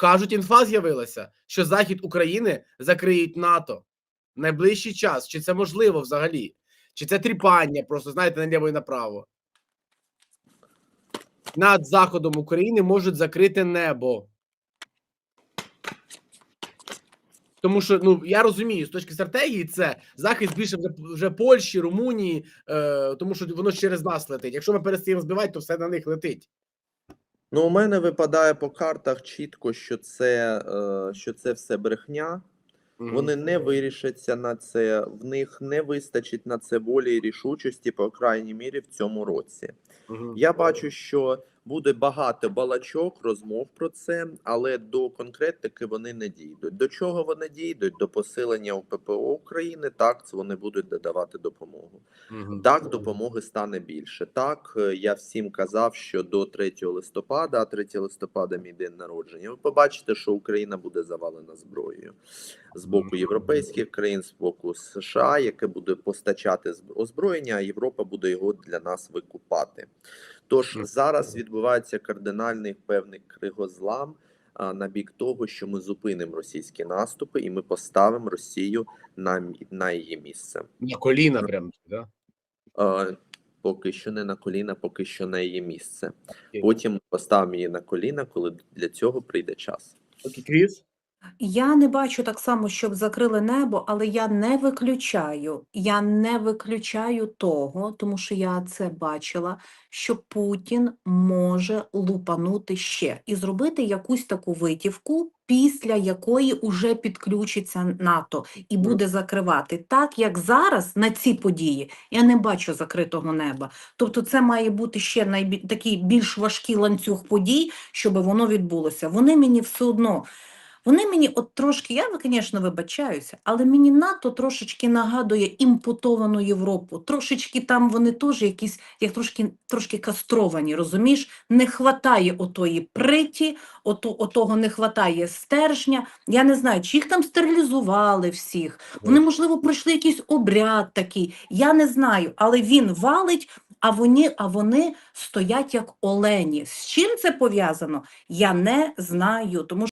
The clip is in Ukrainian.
Кажуть, інфа з'явилася, що захід України закриють НАТО в найближчий час. Чи це можливо взагалі? Чи це тріпання, просто знаєте, наліво і направо? Над заходом України можуть закрити небо. Тому що ну я розумію, з точки стратегії це захист більше вже, вже Польщі, Румунії, е, тому що воно через нас летить. Якщо ми перестаємо збивати, то все на них летить. Ну, у мене випадає по картах чітко, що це, е, що це все брехня. Вони не вирішаться на це, в них не вистачить на це волі і рішучості, по крайній мірі, в цьому році. Я бачу, що буде багато балачок, розмов про це, але до конкретики вони не дійдуть. До чого вони дійдуть? До посилення УППО України. Так, це вони будуть додавати допомогу. Мгм. Так, допомоги стане більше. Так, е, я всім казав, що до 3 листопада, а 3 листопада мій день народження. Ви побачите, що Україна буде завалена зброєю з боку європейських країн, з боку США, яке буде постачати зб- озброєння, а Європа буде його для нас викупати. Тож зараз відбувається кардинальний певний кригозлам. а, На бік того, що ми зупинимо російські наступи, і ми поставимо Росію на, на її місце. На коліна прям, да? Е, Поки що не на коліна, поки що на її місце. Потім поставимо її на коліна, коли для цього прийде час. Окей, Кріс? Я не бачу так само, щоб закрили небо, але я не виключаю, я не виключаю того, тому що я це бачила, що Путін може лупанути ще і зробити якусь таку витівку, після якої уже підключиться НАТО і буде закривати. Так як зараз на ці події я не бачу закритого неба. Тобто, це має бути ще найбі... такий більш важкий ланцюг подій, щоб воно відбулося. Вони мені все одно. Вони мені от трошки, я, звісно, вибачаюся, але мені НАТО трошечки нагадує імпутовану Європу. Трошечки там вони теж якісь, як трошки, трошки кастровані, розумієш? Не хватає отої приті, ото, отого не хватає стержня. Я не знаю, чи їх там стерилізували всіх. Вони, можливо, пройшли якийсь обряд такий. Я не знаю, але він валить, а вони, а вони стоять як олені. З чим це пов'язано? Я не знаю, тому